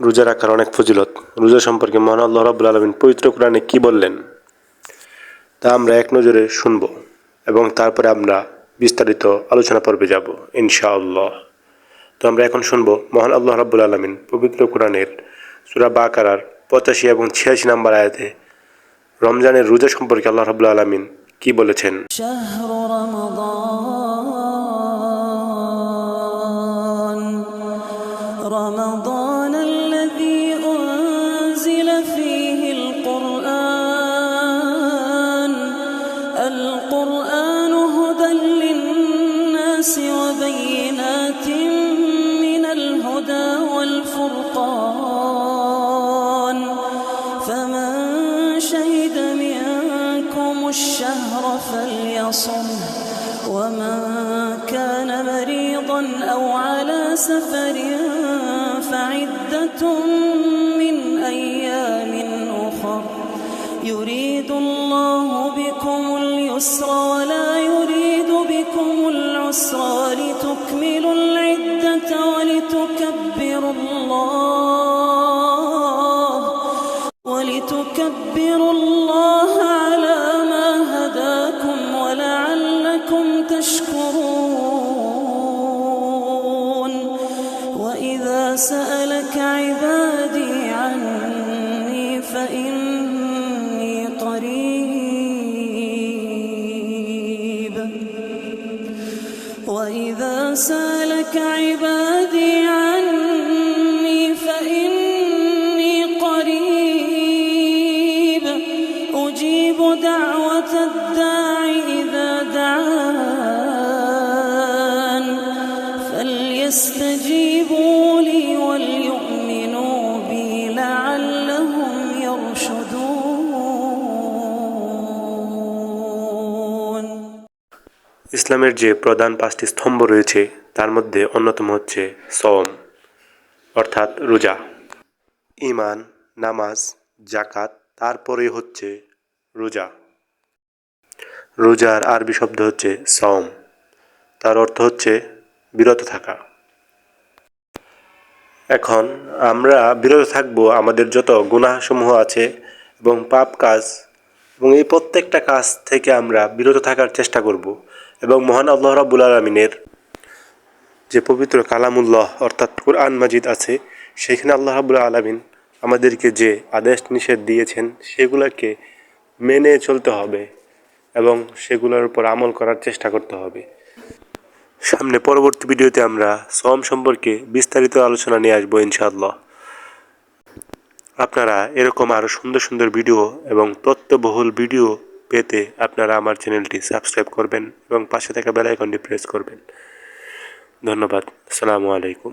রোজা রাখার অনেক ফজিলত। রোজা সম্পর্কে মহান আল্লাহ রাবুল আলমিন পবিত্র কোরআনে কী বললেন? তা আমরা এক নজরে শুনব এবং তারপরে আমরা বিস্তারিত আলোচনা পর্বে যাব, ইনশাআল্লাহ। তো আমরা এখন শুনব মহান আল্লাহ রাবুল আলমিন পবিত্র কোরআনের সুরা বাকারার পঁচাশি এবং ছিয়াশি নাম্বার আয়াতে রমজানের রোজা সম্পর্কে আল্লাহ রাবুল আলমিন কি বলেছেন? রমাদান القرآن هدى للناس وبينات من الهدى والفرقان. فمن شهد منكم الشهر فليصم ومن كان مريضا أو على سفر فعدة اليسر ولا يريد بكم العسر ولتكملوا العدة ولتكبروا الله ولتكبروا الله على ما هداكم ولعلكم تشكرون وإذا سألك وإذا سألك عبادي عني فإني قريب. أجيب دعوة الداع إذا دعان. فليستجيبوا ইসলামের যে প্রধান পাঁচটি স্তম্ভ রয়েছে, তার মধ্যে অন্যতম হচ্ছে সম অর্থাৎ রোজা। ইমান নামাজ জাকাত তারপরে হচ্ছে রোজা। রোজার আরবি শব্দ হচ্ছে সওম। তার অর্থ হচ্ছে বিরত থাকা। এখন আমরা বিরত থাকব আমাদের যত গুনাহসমূহ আছে এবং পাপ কাজ এবং এই প্রত্যেকটা কাজ থেকে আমরা বিরত থাকার চেষ্টা করব এবং মহান আল্লাহ রাবুল আলমিনের যে পবিত্র কালামুল্লাহ অর্থাৎ কুরআন মাজিদ আছে, সেখানে আল্লাহ রাবুল আলমিন আমাদেরকে যে আদেশ নিষেধ দিয়েছেন, সেগুলোকে মেনে চলতে হবে এবং সেগুলোর উপর আমল করার চেষ্টা করতে হবে। সামনে পরবর্তী ভিডিওতে আমরা সম সম্পর্কে বিস্তারিত আলোচনা নিয়ে আসব ইনশাআল্লাহ। আপনারা এরকম আরও সুন্দর সুন্দর ভিডিও এবং তথ্যবহুল ভিডিও পেতে আপনারা আমার চ্যানেলটি সাবস্ক্রাইব করবেন এবং পাশে থাকা বেলাইকনটি প্রেস করবেন। ধন্যবাদ। আসসালামু আলাইকুম।